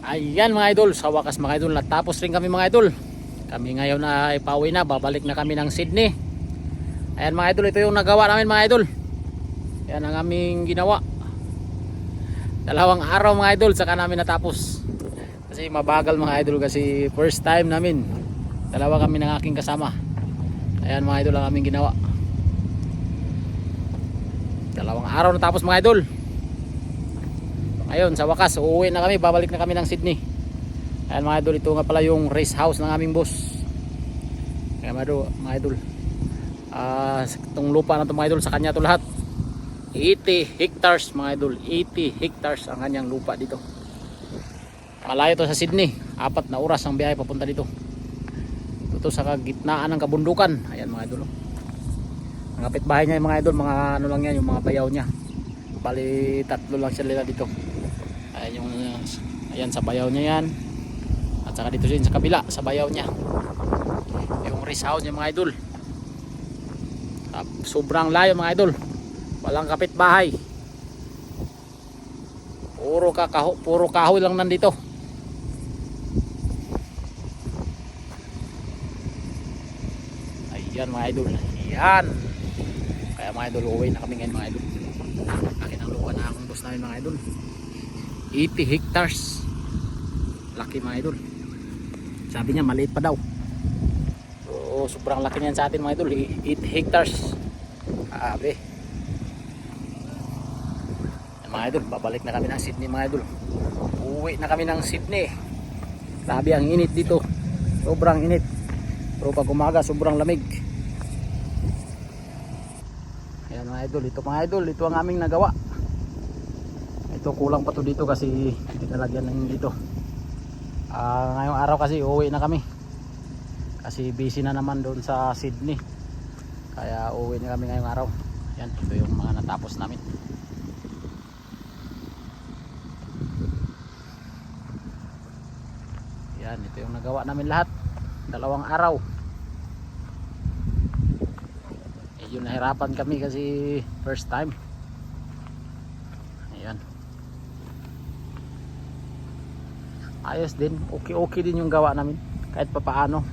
Ayan mga idol, sa wakas mga idol, natapos rin kami mga idol. Kami ngayon ay pauwi na, babalik na kami ng Sydney. Ayan mga idol, ito yung nagawa namin mga idol. Yan ang aming ginawa. Dalawang araw mga idol, saka namin natapos. Kasi mabagal mga idol kasi first time namin. Dalawa kami ng aking kasama. Ayan mga idol ang aming ginawa. Dalawang araw natapos mga idol. Ayun, sa wakas, uuwi na kami, babalik na kami ng Sydney. Ayan mga idol, ito nga pala yung race house ng aming boss. Kaya mga idol, mga idol. Ah, itong lupa na ito mga idol, sa kanya ito lahat. 80 hectares mga idol, 80 hectares ang kanyang lupa dito. Malayo to sa Sydney, apat na oras ang biyahe papunta dito. Ito sa gitnaan ng kabundukan. Ayan mga idol. Ang kapitbahay niya yung mga idol, mga ano lang yan, yung mga bayaw niya. Bali tatlo lang sila dito. Ayan yung ayan sa bayaw niya yan. At saka dito din sa kabila sa bayaw niya. Yung race house niya mga idol. Sobrang layo mga idol. Walang kapitbahay. Puro kakaho, puro kahoy lang nandito. Ayan mga idol. Ayan. Kaya mga idol, uwi na kami ngayon mga idol. Akin ang lupa na akong boss namin mga idol. 80 hectares. Laki mga idol. Sabi niya maliit pa daw. So, sobrang laki niyan sa atin mga idol. 8 hectares. Sabi. Mga idol, babalik na kami ng Sydney mga idol. Uwi na kami ng Sydney. Grabe ang init dito. Sobrang init. Pero pag umaga, sobrang lamig. Ayan mga idol, ito mga idol, ito ang aming nagawa. Ito kulang pa to dito kasi hindi nalagyan ng dito. Ah, ngayong araw kasi uuwi na kami. Kasi busy na naman doon sa Sydney. Kaya uuwi na kami ngayong araw. Yan, ito yung mga natapos namin. Yan, ito yung nagawa namin lahat. Dalawang araw. Medyo nahirapan kami kasi first time. Ayan. Ayos din. Okay okay din yung gawa namin. Kahit papaano.